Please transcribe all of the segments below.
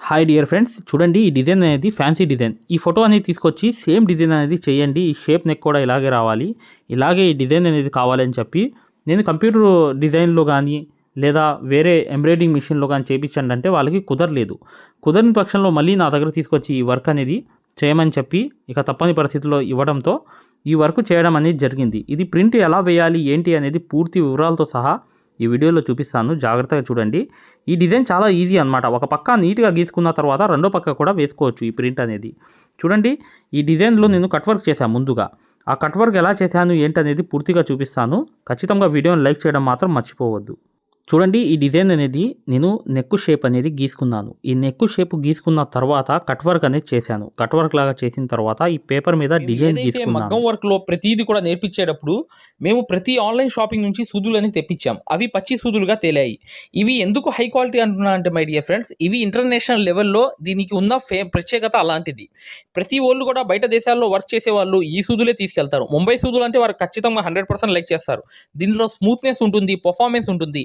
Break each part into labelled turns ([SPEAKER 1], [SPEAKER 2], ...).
[SPEAKER 1] Hi dear friends చూడండి ఈ design అనేది ఫ్యాన్సీ డిజైన్. ఈ ఫోటో అనేది తీసుకొచ్చి సేమ్ డిజైన్ అనేది చేయండి. ఈ షేప్ నెక్ కూడా ఇలాగే రావాలి. ఇలాగే ఈ డిజైన్ అనేది కావాలని చెప్పి నేను కంప్యూటర్ డిజైన్లో కానీ లేదా వేరే ఎంబ్రాయిడింగ్ మిషన్లో కానీ చేయించండి అంటే వాళ్ళకి కుదరలేదు. కుదరని పక్షంలో మళ్ళీ నా దగ్గర తీసుకొచ్చి ఈ వర్క్ అనేది చేయమని చెప్పి ఇక తప్పని పరిస్థితుల్లో ఇవ్వడంతో ఈ వర్క్ చేయడం అనేది జరిగింది. ఇది ప్రింట్ ఎలా వేయాలి ఏంటి అనేది పూర్తి వివరాలతో సహా ఈ వీడియోలో చూపిస్తాను. జాగ్రత్తగా చూడండి. ఈ డిజైన్ చాలా ఈజీ అనమాట ఒక పక్క నీట్గా గీసుకున్న తర్వాత రెండో పక్క కూడా వేసుకోవచ్చు ఈ ప్రింట్ అనేది. చూడండి ఈ డిజైన్లో నేను కట్ వర్క్ చేశాను ముందుగా. ఆ కట్ వర్క్ ఎలా చేశాను ఏంటనేది పూర్తిగా చూపిస్తాను. ఖచ్చితంగా వీడియోని లైక్ చేయడం మాత్రం మర్చిపోవద్దు. చూడండి ఈ డిజైన్ అనేది నేను నెక్ షేప్ అనేది గీసుకున్నాను. ఈ నెక్ షేప్ గీసుకున్న తర్వాత కట్ వర్క్ అనేది చేశాను. కట్ వర్క్ లాగా చేసిన తర్వాత ఈ పేపర్ మీద డిజైన్
[SPEAKER 2] మగ్గం వర్క్లో ప్రతిదీ కూడా నేర్పించేటప్పుడు మేము ప్రతి ఆన్లైన్ షాపింగ్ నుంచి సూదులని తెప్పించాం. అవి పచ్చి సూదులుగా తేలాయి. ఇవి ఎందుకు హై క్వాలిటీ అంటున్నా అంటే మై డియర్ ఫ్రెండ్స్ ఇవి ఇంటర్నేషనల్ లెవెల్లో దీనికి ఉన్న ఫే ప్రత్యేకత అలాంటిది. ప్రతి వాళ్ళు కూడా బయట దేశాల్లో వర్క్ చేసే వాళ్ళు ఈ సూదులే తీసుకెళ్తారు. ముంబై సూదులు అంటే వారు ఖచ్చితంగా హండ్రెడ్ పర్సెంట్ లైక్ చేస్తారు. దీనిలో స్మూత్నెస్ ఉంటుంది పర్ఫార్మెన్స్ ఉంటుంది.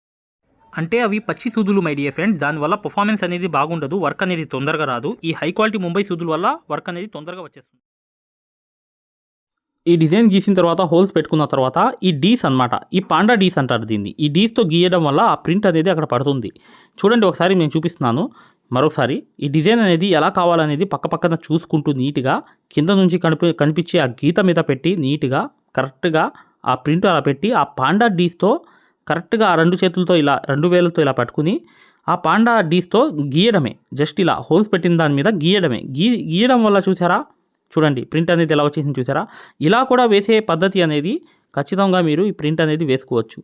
[SPEAKER 1] అంటే అవి పచ్చి సూదులు మై డియర్ ఫ్రెండ్స్ దానివల్ల పర్ఫార్మెన్స్ అనేది బాగుండదు వర్క్ అనేది తొందరగా రాదు. ఈ హై క్వాలిటీ ముంబై సూదుల వల్ల వర్క్ అనేది తొందరగా వచ్చేస్తుంది. ఈ డిజైన్ గీసిన తర్వాత హోల్స్ పెట్టుకున్న తర్వాత ఈ డీస్ అన్నమాట ఈ పాండా డీస్ అంటారు దీన్ని. ఈ డీస్తో గీయడం వల్ల ఆ ప్రింట్ అనేది అక్కడ పడుతుంది. చూడండి ఒకసారి నేను చూపిస్తున్నాను. మరొకసారి ఈ డిజైన్ అనేది ఎలా కావాలనేది పక్క పక్కన చూసుకుంటూ నీట్గా కింద నుంచి కనిపి కనిపించే ఆ గీత మీద పెట్టి నీట్గా కరెక్ట్గా ఆ ప్రింట్ అలా పెట్టి ఆ పాండా డీస్తో కరెక్ట్గా ఆ రెండు చేతులతో ఇలా రెండు వేలతో ఇలా పట్టుకుని ఆ పాండా డీస్తో గీయడమే. జస్ట్ ఇలా హోల్స్ పెట్టిన దాని మీద గీయడమే. గీ గీయడం వల్ల చూసారా? చూడండి ప్రింట్ అనేది ఎలా వచ్చేసింది చూసారా? ఇలా కూడా వేసే పద్ధతి అనేది ఖచ్చితంగా మీరు ఈ ప్రింట్ అనేది వేసుకోవచ్చు.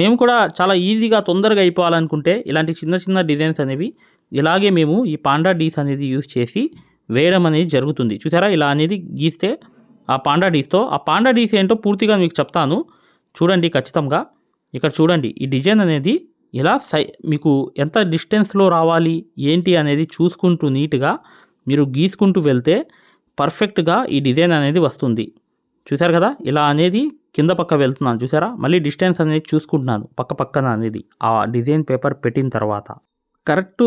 [SPEAKER 1] మేము కూడా చాలా ఈజీగా తొందరగా అయిపోవాలనుకుంటే ఇలాంటి చిన్న చిన్న డిజైన్స్ అనేవి ఇలాగే మేము ఈ పాండా డీస్ అనేది యూస్ చేసి వేయడం అనేది జరుగుతుంది. చూసారా? ఇలా అనేది గీస్తే ఆ పాండా డీస్తో ఆ పాండా డీస్ ఏంటో పూర్తిగా మీకు చెప్తాను. చూడండి ఖచ్చితంగా. ఇక్కడ చూడండి ఈ డిజైన్ అనేది ఇలా సై మీకు ఎంత డిస్టెన్స్లో రావాలి ఏంటి అనేది చూసుకుంటూ నీట్గా మీరు గీసుకుంటూ వెళ్తే పర్ఫెక్ట్గా ఈ డిజైన్ అనేది వస్తుంది. చూసారు కదా ఇలా అనేది కింద పక్క వెళ్తున్నాను చూసారా? మళ్ళీ డిస్టెన్స్ అనేది చూసుకుంటున్నాను పక్క పక్కన అనేది ఆ డిజైన్ పేపర్ పెట్టిన తర్వాత. కరెక్ట్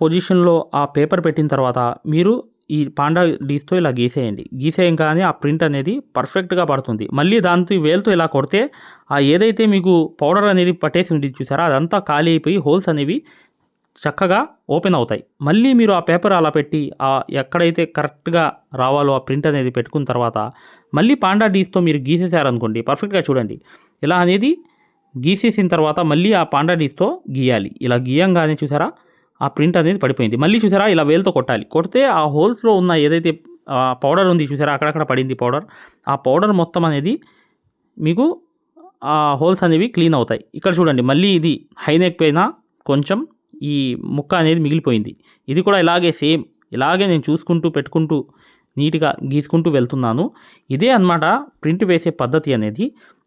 [SPEAKER 1] పొజిషన్లో ఆ పేపర్ పెట్టిన తర్వాత మీరు ఈ పాండా డీస్తో ఇలా గీసేయండి. గీసేయంగానే ఆ ప్రింట్ అనేది పర్ఫెక్ట్గా పడుతుంది. మళ్ళీ దాంతో వేలతో ఇలా కొడితే ఆ ఏదైతే మీకు పౌడర్ అనేది పట్టేసి ఉంది చూసారా అదంతా ఖాళీ అయిపోయి హోల్స్ అనేవి చక్కగా ఓపెన్ అవుతాయి. మళ్ళీ మీరు ఆ పేపర్ అలా పెట్టి ఆ ఎక్కడైతే కరెక్ట్గా రావాలో ఆ ప్రింట్ అనేది పెట్టుకున్న తర్వాత మళ్ళీ పాండా డీస్తో మీరు గీసేసారనుకోండి పర్ఫెక్ట్గా చూడండి. ఇలా అనేది గీసేసిన తర్వాత మళ్ళీ ఆ పాండా డీస్తో గీయాలి. ఇలా గీయంగానే చూసారా ఆ ప్రింట్ అనేది పడిపోయింది. మళ్ళీ చూసారా ఇలా వేలతో కొట్టాలి. కొడితే ఆ హోల్స్లో ఉన్న ఏదైతే పౌడర్ ఉంది చూసారా అక్కడక్కడ పడింది పౌడర్. ఆ పౌడర్ మొత్తం అనేది మీకు ఆ హోల్స్ అనేవి క్లీన్ అవుతాయి. ఇక్కడ చూడండి మళ్ళీ ఇది హైనెక్ పైన కొంచెం ఈ ముక్క అనేది మిగిలిపోయింది. ఇది కూడా ఇలాగే సేమ్ ఇలాగే నేను చూసుకుంటూ పెట్టుకుంటూ నీట్గా గీసుకుంటూ వెళ్తున్నాను. ఇదే అన్నమాట ప్రింట్ వేసే పద్ధతి అనేది.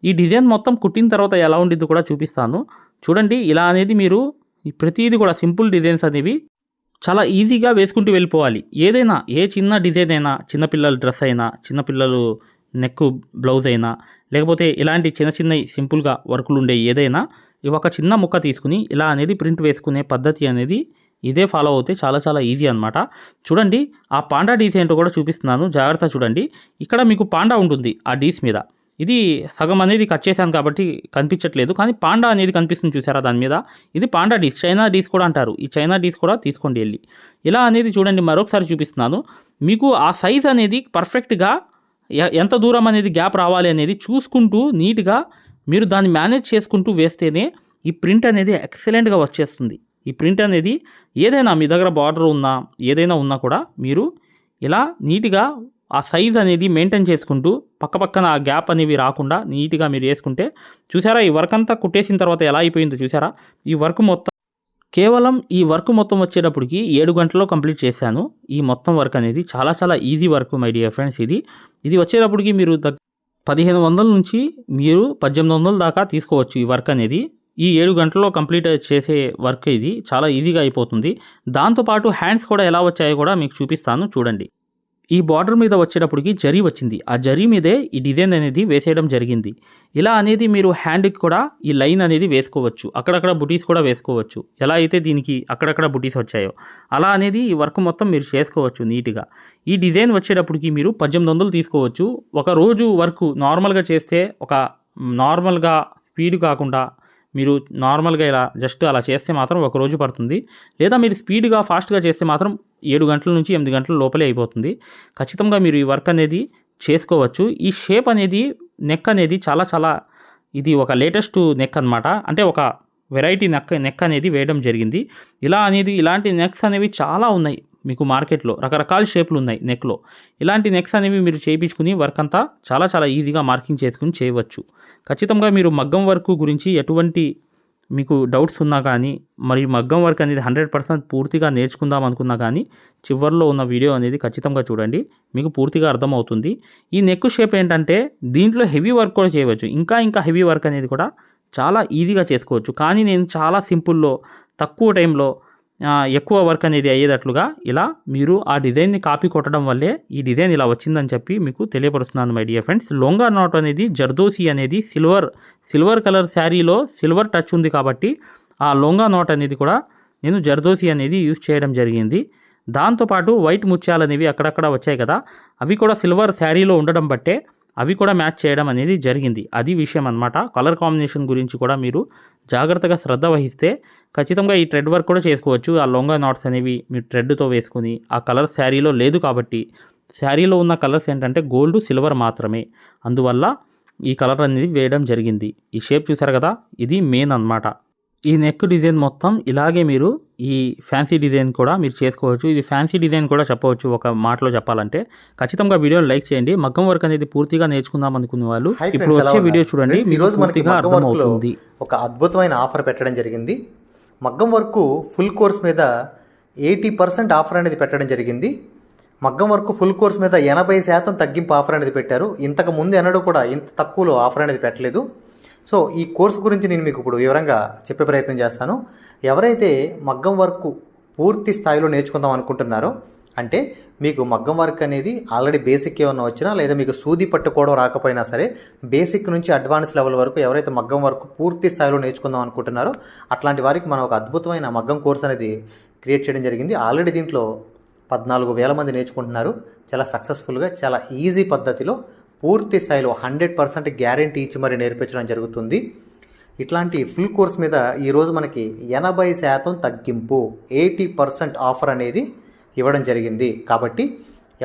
[SPEAKER 1] ఈ డిజైన్ మొత్తం కుట్టిన తర్వాత ఎలా ఉండిద్దో కూడా చూపిస్తాను. చూడండి ఇలా అనేది మీరు ప్రతిదీ కూడా సింపుల్ డిజైన్స్ అనేవి చాలా ఈజీగా వేసుకుంటూ వెళ్ళిపోవాలి. ఏదైనా ఏ చిన్న డిజైన్ అయినా చిన్నపిల్లల డ్రెస్ అయినా చిన్నపిల్లలు నెక్ బ్లౌజ్ అయినా లేకపోతే ఇలాంటి చిన్న చిన్న సింపుల్గా వర్కులు ఉండే ఏదైనా ఒక చిన్న ముక్క తీసుకుని ఇలా అనేది ప్రింట్ వేసుకునే పద్ధతి అనేది ఇదే ఫాలో అవుతే చాలా చాలా ఈజీ అనమాట చూడండి ఆ పాండా డీస్ ఏంటో కూడా చూపిస్తున్నాను. జాగ్రత్త చూడండి. ఇక్కడ మీకు పాండా ఉంటుంది ఆ డీస్ మీద. ఇది సగం అనేది కట్ చేశాను కాబట్టి కనిపించట్లేదు. కానీ పాండా అనేది కనిపిస్తుంది చూసారా దాని మీద? ఇది పాండా డీస్ చైనా డీస్ కూడా అంటారు. ఈ చైనా డీస్ కూడా తీసుకోండి వెళ్ళి. ఇలా అనేది చూడండి మరొకసారి చూపిస్తున్నాను. మీకు ఆ సైజ్ అనేది పర్ఫెక్ట్గా ఎ- ఎంత దూరం అనేది గ్యాప్ రావాలి అనేది చూసుకుంటూ నీట్గా మీరు దాన్ని మేనేజ్ చేసుకుంటూ వేస్తేనే ఈ ప్రింట్ అనేది ఎక్సలెంట్గా వచ్చేస్తుంది. ఈ ప్రింట్ అనేది ఏదైనా మీ దగ్గర బార్డర్ ఉన్నా ఏదైనా ఉన్నా కూడా మీరు ఇలా నీట్గా ఆ సైజ్ అనేది మెయింటైన్ చేసుకుంటూ పక్కపక్కన ఆ గ్యాప్ అనేవి రాకుండా నీట్గా మీరు వేసుకుంటే చూసారా ఈ వర్క్ అంతా కుట్టేసిన తర్వాత ఎలా అయిపోయిందో చూసారా? ఈ వర్క్ మొత్తం కేవలం ఈ వర్క్ మొత్తం వచ్చేటప్పటికి ఏడు గంటల్లో కంప్లీట్ చేశాను. ఈ మొత్తం వర్క్ అనేది చాలా చాలా easy work my dear friends ఇది. ఇది వచ్చేటప్పటికి మీరు దగ్ పదిహేను వందల నుంచి మీరు పద్దెనిమిది వందల దాకా తీసుకోవచ్చు ఈ వర్క్ అనేది. ఈ ఏడు గంటల్లో కంప్లీట్ చేసే వర్క్ ఇది. చాలా ఈజీగా అయిపోతుంది. దాంతోపాటు హ్యాండ్స్ కూడా ఎలా వచ్చాయో కూడా మీకు చూపిస్తాను. చూడండి. ఈ బార్డర్ మీద వచ్చేటప్పటికి జరీ వచ్చింది. ఆ జరీ మీదే ఈ డిజైన్ అనేది వేసేయడం జరిగింది. ఇలా అనేది మీరు హ్యాండ్కి కూడా ఈ లైన్ అనేది వేసుకోవచ్చు. అక్కడక్కడ బుటీస్ కూడా వేసుకోవచ్చు. ఎలా అయితే దీనికి అక్కడక్కడ బుటీస్ వచ్చాయో అలా అనేది ఈ వర్క్ మొత్తం మీరు చేసుకోవచ్చు నీట్గా. ఈ డిజైన్ వచ్చేటప్పటికి మీరు పద్దెనిమిది వందలు తీసుకోవచ్చు. ఒక రోజు వర్క్ నార్మల్గా చేస్తే ఒక నార్మల్గా స్పీడ్ కాకుండా మీరు నార్మల్గా ఇలా జస్ట్ అలా చేస్తే మాత్రం ఒక రోజు పడుతుంది. లేదా మీరు స్పీడ్గా ఫాస్ట్గా చేస్తే మాత్రం ఏడు గంటల నుంచి ఎనిమిది గంటల లోపలే అయిపోతుంది. ఖచ్చితంగా మీరు ఈ వర్క్ అనేది చేసుకోవచ్చు. ఈ షేప్ అనేది నెక్ అనేది చాలా చాలా ఇది ఒక లేటెస్ట్ నెక్ అనమాట అంటే ఒక వెరైటీ నెక్ నెక్ అనేది వేయడం జరిగింది. ఇలా అనేది ఇలాంటి నెక్స్ అనేవి చాలా ఉన్నాయి. మీకు మార్కెట్లో రకరకాల షేపులు ఉన్నాయి నెక్లో. ఇలాంటి నెక్స్ అనేవి మీరు చేయించుకుని వర్క్ అంతా చాలా చాలా ఈజీగా మార్కింగ్ చేసుకుని చేయవచ్చు. ఖచ్చితంగా మీరు మగ్గం వర్క్ గురించి ఎటువంటి మీకు డౌట్స్ ఉన్నా కానీ మరి మగ్గం వర్క్ అనేది హండ్రెడ్ పర్సెంట్ పూర్తిగా నేర్చుకుందాం అనుకున్నా కానీ చివరిలో ఉన్న వీడియో అనేది ఖచ్చితంగా చూడండి. మీకు పూర్తిగా అర్థమవుతుంది. ఈ నెక్ షేప్ ఏంటంటే దీంట్లో హెవీ వర్క్ కూడా చేయవచ్చు. ఇంకా ఇంకా హెవీ వర్క్ అనేది కూడా చాలా ఈజీగా చేసుకోవచ్చు. కానీ నేను చాలా సింపుల్లో తక్కువ టైంలో ఎక్కువ వర్క్ అనేది అయ్యేటట్లుగా ఇలా మీరు ఆ డిజైన్ని కాపీ కొట్టడం వల్లే ఈ డిజైన్ ఇలా వచ్చిందని చెప్పి మీకు తెలియపరుస్తున్నాను మై డియర్ ఫ్రెండ్స్ లొంగా నాట్ అనేది జర్దోసి అనేది సిల్వర్ సిల్వర్ కలర్ శారీలో సిల్వర్ టచ్ ఉంది కాబట్టి ఆ లొంగా నాట్ అనేది కూడా నేను జర్దోసి అనేది యూజ్ చేయడం జరిగింది. దాంతోపాటు వైట్ ముత్యాలు అనేవి అక్కడక్కడ వచ్చాయి కదా అవి కూడా సిల్వర్ శారీలో ఉండడం బట్టే అవి కూడా మ్యాచ్ చేయడం అనేది జరిగింది. అది విషయం అన్నమాట. కలర్ కాంబినేషన్ గురించి కూడా మీరు జాగ్రత్తగా శ్రద్ధ వహిస్తే ఖచ్చితంగా ఈ ట్రెడ్ వర్క్ కూడా చేసుకోవచ్చు. ఆ లొంగా నాట్స్ అనేవి మీరు ట్రెడ్తో వేసుకుని ఆ కలర్ శారీలో లేదు కాబట్టి శారీలో ఉన్న కలర్స్ ఏంటంటే గోల్డ్ సిల్వర్ మాత్రమే. అందువల్ల ఈ కలర్ అనేది వేయడం జరిగింది. ఈ షేప్ చూసారు కదా? ఇది మెయిన్ అన్నమాట. ఈ నెక్ డిజైన్ మొత్తం ఇలాగే మీరు ఈ ఫ్యాన్సీ డిజైన్ కూడా మీరు చేసుకోవచ్చు. ఇది ఫ్యాన్సీ డిజైన్ కూడా చెప్పవచ్చు. ఒక మాటలో చెప్పాలంటే ఖచ్చితంగా వీడియోని లైక్ చేయండి. మగ్గం వర్క్ అనేది పూర్తిగా నేర్చుకుందాం అనుకునే వాళ్ళు. ఇప్పుడు వచ్చే? వీడియో చూడండి.
[SPEAKER 3] ఈరోజు మనకి
[SPEAKER 1] అర్థమవుతుంది.
[SPEAKER 3] ఒక అద్భుతమైన ఆఫర్ పెట్టడం జరిగింది. మగ్గం వర్క్ ఫుల్ కోర్స్ మీద ఎయిటీ పర్సెంట్ ఆఫర్ అనేది పెట్టడం జరిగింది. మగ్గం వర్క్ ఫుల్ కోర్స్ మీద ఎనభై శాతం తగ్గింపు ఆఫర్ అనేది పెట్టారు. ఇంతకు ముందు ఎన్నడూ కూడా ఇంత తక్కువలో ఆఫర్ అనేది పెట్టలేదు. సో ఈ కోర్స్ గురించి నేను మీకు ఇప్పుడు వివరంగా చెప్పే ప్రయత్నం చేస్తాను. ఎవరైతే మగ్గం వర్క్ పూర్తి స్థాయిలో నేర్చుకుందాం అనుకుంటున్నారో అంటే మీకు మగ్గం వర్క్ అనేది ఆల్రెడీ బేసిక్ ఏమన్నా వచ్చినా లేదా మీకు సూది పట్టుకోవడం రాకపోయినా సరే బేసిక్ నుంచి అడ్వాన్స్ లెవెల్ వరకు ఎవరైతే మగ్గం వర్క్ పూర్తి స్థాయిలో నేర్చుకుందాం అనుకుంటున్నారో అట్లాంటి వారికి మనం ఒక అద్భుతమైన మగ్గం కోర్స్ అనేది క్రియేట్ చేయడం జరిగింది. ఆల్రెడీ దీంట్లో పద్నాలుగు వేల మంది నేర్చుకుంటున్నారు. చాలా సక్సెస్ఫుల్గా చాలా ఈజీ పద్ధతిలో పూర్తి స్థాయిలో హండ్రెడ్ పర్సెంట్ గ్యారంటీ ఇచ్చి మరి నేర్పించడం జరుగుతుంది. ఇట్లాంటి ఫుల్ కోర్స్ మీద ఈరోజు మనకి ఎనభై శాతం తగ్గింపు ఎయిటీ పర్సెంట్ ఆఫర్ అనేది ఇవ్వడం జరిగింది. కాబట్టి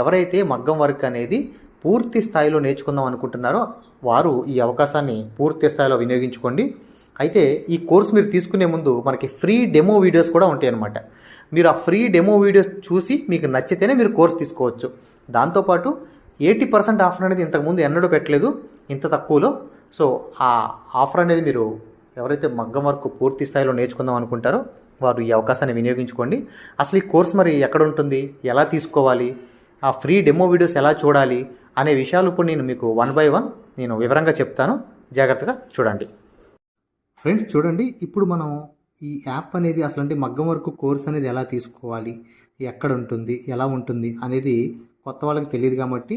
[SPEAKER 3] ఎవరైతే మగ్గం వర్క్ అనేది పూర్తి స్థాయిలో నేర్చుకుందాం అనుకుంటున్నారో వారు ఈ అవకాశాన్ని పూర్తి స్థాయిలో వినియోగించుకోండి. అయితే ఈ కోర్స్ మీరు తీసుకునే ముందు మనకి ఫ్రీ డెమో వీడియోస్ కూడా ఉంటాయి అన్నమాట మీరు ఆ ఫ్రీ డెమో వీడియోస్ చూసి మీకు నచ్చితేనే మీరు కోర్స్ తీసుకోవచ్చు. దాంతోపాటు ఎయిటీ పర్సెంట్ ఆఫర్ అనేది ఇంతకుముందు ఎన్నడూ పెట్టలేదు ఇంత తక్కువలో. సో ఆ ఆఫర్ అనేది మీరు ఎవరైతే మగ్గం వర్క్ పూర్తి స్థాయిలో నేర్చుకుందాం అనుకుంటారో వారు ఈ అవకాశాన్ని వినియోగించుకోండి. అసలు ఈ కోర్స్ మరి ఎక్కడ ఉంటుంది? ఎలా తీసుకోవాలి? ఆ ఫ్రీ డెమో వీడియోస్ ఎలా చూడాలి? అనే విషయాలు ఇప్పుడు నేను మీకు వన్ బై వన్ నేను వివరంగా చెప్తాను. జాగ్రత్తగా చూడండి. ఫ్రెండ్స్ చూడండి. ఇప్పుడు మనం ఈ యాప్ అనేది అసలు అంటే మగ్గం వరకు కోర్స్ అనేది ఎలా తీసుకోవాలి? ఎక్కడ ఉంటుంది? ఎలా ఉంటుంది? అనేది కొత్త వాళ్ళకి తెలియదు కాబట్టి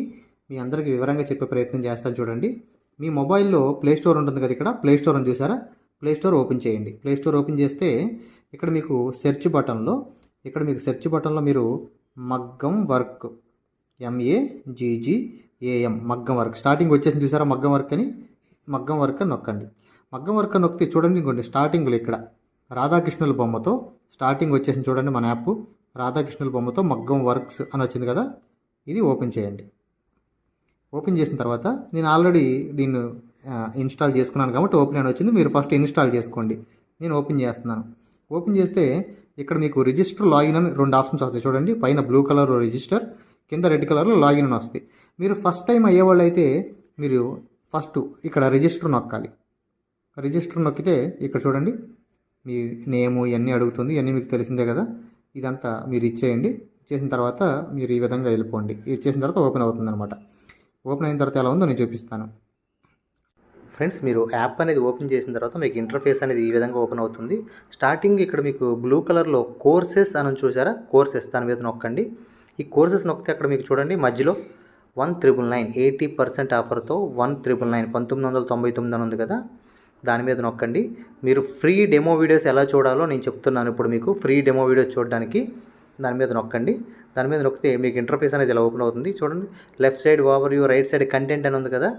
[SPEAKER 3] మీ అందరికీ వివరంగా చెప్పే ప్రయత్నం చేస్తాను చూడండి. మీ మొబైల్లో ప్లే స్టోర్ ఉంటుంది కదా ఇక్కడ? ప్లే స్టోర్ అని చూసారా? ప్లే స్టోర్ ఓపెన్ చేయండి. ప్లే స్టోర్ ఓపెన్ చేస్తే ఇక్కడ మీకు సెర్చ్ బటన్లో ఇక్కడ మీకు సెర్చ్ బటన్లో మీరు మగ్గం work M A G G A M మగ్గం వర్క్. స్టార్టింగ్ వచ్చేసి చూసారా? మగ్గం వర్క్ అని? మగ్గం వర్క్ అని నొక్కండి. మగ్గం వర్క్ నొక్కితే చూడండి ఇంకోండి స్టార్టింగ్లో ఇక్కడ రాధాకృష్ణుల బొమ్మతో స్టార్టింగ్ వచ్చేసి చూడండి మన యాప్. రాధాకృష్ణుల బొమ్మతో మగ్గం వర్క్స్ అని వచ్చింది కదా? ఇది ఓపెన్ చేయండి. ఓపెన్ చేసిన తర్వాత నేను ఆల్రెడీ దీన్ని ఇన్స్టాల్ చేసుకున్నాను కాబట్టి ఓపెన్ అని వచ్చింది. మీరు ఫస్ట్ ఇన్స్టాల్ చేసుకోండి. నేను ఓపెన్ చేస్తున్నాను. ఓపెన్ చేస్తే ఇక్కడ మీకు రిజిస్టర్ లాగిన్ అని రెండు ఆప్షన్స్ వస్తాయి. చూడండి పైన బ్లూ కలర్ రిజిస్టర్ కింద రెడ్ కలర్లో లాగిన్ అని వస్తుంది మీరు ఫస్ట్ టైం అయ్యేవాళ్ళు అయితే మీరు ఫస్ట్ ఇక్కడ రిజిస్టర్ నొక్కాలి. రిజిస్టర్ నొక్కితే ఇక్కడ చూడండి మీ నేము ఇవన్నీ అడుగుతుంది ఇవన్నీ మీకు తెలిసిందే కదా ఇదంతా మీరు ఇచ్చేయండి. చేసిన తర్వాత మీరు ఈ విధంగా వెళ్ళిపోండి. ఇది చేసిన తర్వాత ఓపెన్ అవుతుంది అనమాట ఓపెన్ అయిన తర్వాత ఎలా ఉందో నేను చూపిస్తాను. ఫ్రెండ్స్ మీరు యాప్ అనేది ఓపెన్ చేసిన తర్వాత మీకు ఇంటర్ఫేస్ అనేది ఈ విధంగా ఓపెన్ అవుతుంది. స్టార్టింగ్ ఇక్కడ మీకు బ్లూ కలర్లో కోర్సెస్ అని చూసారా? కోర్సెస్ దాని మీద నొక్కండి. ఈ కోర్సెస్ నొక్కితే అక్కడ మీకు చూడండి మధ్యలో one triple nine eighty percent ఆఫర్తో one triple nine పంతొమ్మిది వందల తొంభై తొమ్మిది అని ఉంది కదా? దాని మీద నొక్కండి. మీరు ఫ్రీ డెమో వీడియోస్ ఎలా చూడాలో నేను చెప్తున్నాను ఇప్పుడు మీకు. ఫ్రీ డెమో వీడియోస్ చూడడానికి దాని మీద నొక్కండి. దాని మీద నొక్కితే మీకు ఇంటర్ఫేస్ అనేది ఇలా ఓపెన్ అవుతుంది? చూడండి. Left side overview right side content అని ఉంది కదా?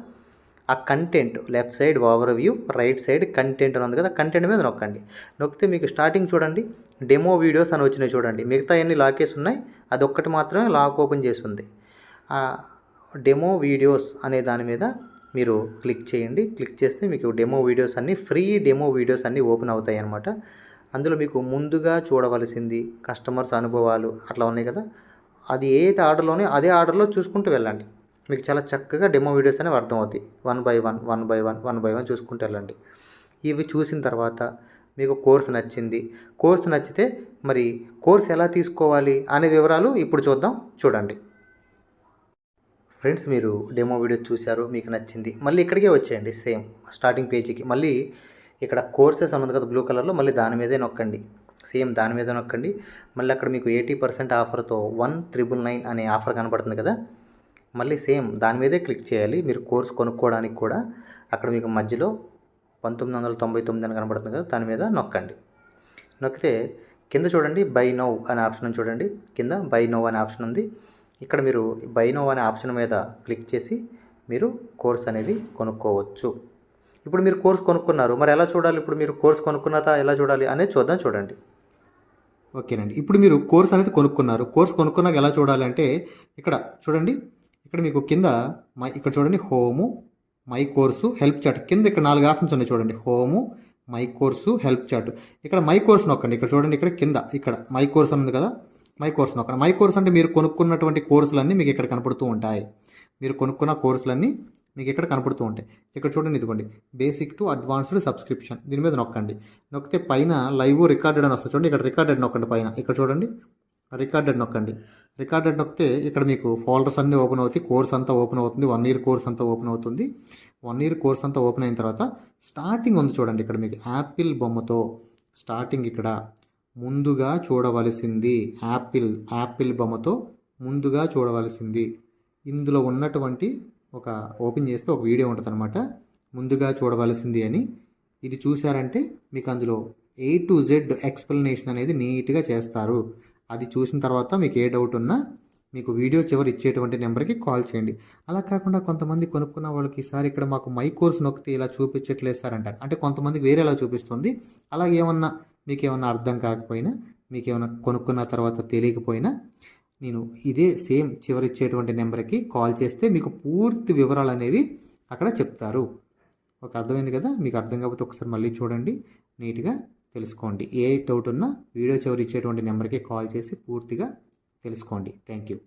[SPEAKER 3] ఆ content left side overview right side content అని ఉంది కదా? కంటెంట్ మీద నొక్కండి. నొక్కితే మీకు స్టార్టింగ్ చూడండి. డెమో వీడియోస్ అని వచ్చినాయి చూడండి. మిగతా అన్ని లాకేసి ఉన్నాయి. అది ఒక్కటి మాత్రమే లాక్ ఓపెన్ చేస్తుంది ఆ డెమో వీడియోస్ అనే దాని మీద మీరు క్లిక్ చేయండి. క్లిక్ చేస్తే మీకు డెమో వీడియోస్ అన్నీ ఫ్రీ డెమో వీడియోస్ అన్నీ ఓపెన్ అవుతాయి అన్నమాట. అందులో మీకు ముందుగా చూడవలసింది కస్టమర్స్ అనుభవాలు అట్లా ఉన్నాయి కదా. అది ఏది ఆర్డర్లోనే అదే ఆర్డర్లో చూసుకుంటూ వెళ్ళండి. మీకు చాలా చక్కగా డెమో వీడియోస్ అనేవి అర్థమవుతాయి. One by one one by one one by one చూసుకుంటూ వెళ్ళండి. ఇవి చూసిన తర్వాత మీకు కోర్సు నచ్చింది. కోర్సు నచ్చితే మరి కోర్స్ ఎలా తీసుకోవాలి అనే వివరాలు ఇప్పుడు చూద్దాం చూడండి. ఫ్రెండ్స్ మీరు డెమో వీడియో చూశారు మీకు నచ్చింది మళ్ళీ ఇక్కడికే వచ్చేయండి సేమ్ స్టార్టింగ్ పేజీకి. మళ్ళీ ఇక్కడ కోర్సెస్ అన్నది కదా బ్లూ కలర్లో మళ్ళీ దాని మీదే నొక్కండి. సేమ్ దాని మీద నొక్కండి. మళ్ళీ అక్కడ మీకు ఎయిటీ పర్సెంట్ ఆఫర్తో వన్ త్రిబుల్ నైన్ అనే ఆఫర్ కనబడుతుంది కదా. మళ్ళీ సేమ్ దాని మీదే క్లిక్ చేయాలి. మీరు కోర్స్ కొనుక్కోవడానికి కూడా అక్కడ మీకు మధ్యలో పంతొమ్మిది వందల తొంభై తొమ్మిది అని కనబడుతుంది కదా దాని మీద నొక్కండి. నొక్కితే కింద చూడండి బై నౌ అనే ఆప్షన్ ఉంది చూడండి. కింద బై నౌ అనే ఆప్షన్ ఉంది. ఇక్కడ మీరు బై నౌ అనే ఆప్షన్ మీద క్లిక్ చేసి మీరు కోర్స్ అనేది కొనుక్కోవచ్చు. ఇప్పుడు మీరు కోర్స్ కొనుక్కున్నారు. మరి ఎలా చూడాలి? ఇప్పుడు మీరు కోర్స్ కొనుక్కున్నదా? ఎలా చూడాలి? అనేది చూద్దాం చూడండి. ఓకేనండి. ఇప్పుడు మీరు కోర్స్ అనేది కొనుక్కున్నారు. కోర్స్ కొనుక్కున్నాక ఎలా చూడాలి అంటే ఇక్కడ చూడండి. ఇక్కడ మీకు కింద మై ఇక్కడ చూడండి home my course help chat కింద ఇక్కడ నాలుగు ఆప్షన్స్ ఉన్నాయి చూడండి. Home my course help chat ఇక్కడ మై కోర్స్ నొక్కండి. ఇక్కడ చూడండి ఇక్కడ కింద ఇక్కడ మై కోర్స్ ఉంది కదా? మై కోర్స్ నొక్కండి. మై కోర్స్ అంటే మీరు కొనుక్కున్నటువంటి కోర్సులన్నీ మీకు ఇక్కడ కనపడుతూ ఉంటాయి. మీరు కొనుక్కున్న కోర్సులన్నీ మీకు ఇక్కడ కనపడుతూ ఉంటాయి. ఇక్కడ చూడండి ఇదిగోండి. బేసిక్ టు అడ్వాన్స్డ్ సబ్స్క్రిప్షన్ దీని మీద నొక్కండి. నొక్కితే పైన లైవ్ రికార్డెడ్ అని వస్తుంది. చూడండి ఇక్కడ రికార్డెడ్ నొక్కండి పైన. ఇక్కడ చూడండి. రికార్డెడ్ నొక్కండి. రికార్డెడ్ నొక్కితే ఇక్కడ మీకు ఫోల్డర్స్ అన్నీ ఓపెన్ అవుతాయి. కోర్స్ అంతా ఓపెన్ అవుతుంది. వన్ ఇయర్ కోర్స్ అంతా ఓపెన్ అవుతుంది. వన్ ఇయర్ కోర్స్ అంతా ఓపెన్ అయిన తర్వాత స్టార్టింగ్ ఉంది చూడండి ఇక్కడ మీకు. యాపిల్ బొమ్మతో స్టార్టింగ్ ఇక్కడ. ముందుగా చూడవలసింది యాపిల్ యాపిల్ బొమ్మతో ముందుగా చూడవలసింది. ఇందులో ఉన్నటువంటి ఒక ఓపెన్ చేస్తే ఒక వీడియో ఉంటుంది అనమాట ముందుగా చూడవలసింది అని. ఇది చూసారంటే మీకు అందులో ఏ టు జెడ్ ఎక్స్ప్లెనేషన్ అనేది నీట్గా చేస్తారు. అది చూసిన తర్వాత మీకు ఏ డౌట్ ఉన్నా మీకు వీడియో చివరి ఇచ్చేటువంటి నెంబర్కి కాల్ చేయండి. అలా కాకుండా కొంతమంది కొనుక్కున్న వాళ్ళకి ఈసారి ఇక్కడ మాకు మై కోర్స్ నొక్కితే ఇలా చూపించట్లేదు సార్ అంటారు. అంటే కొంతమందికి వేరేలా చూపిస్తుంది. అలాగే ఏమన్నా మీకు ఏమన్నా అర్థం కాకపోయినా మీకు ఏమైనా కొనుక్కున్న తర్వాత తెలియకపోయినా నేను ఇదే సేమ్ చివరి ఇచ్చేటువంటి నెంబర్కి కాల్ చేస్తే మీకు పూర్తి వివరాలు అనేవి అక్కడ చెప్తారు. ఒక అర్థమైంది కదా? మీకు అర్థం కాకపోతే ఒకసారి మళ్ళీ చూడండి. నీట్గా తెలుసుకోండి. ఏ డౌట్ ఉన్నా వీడియో చివరి ఇచ్చేటువంటి నెంబర్కి కాల్ చేసి పూర్తిగా తెలుసుకోండి. Thank you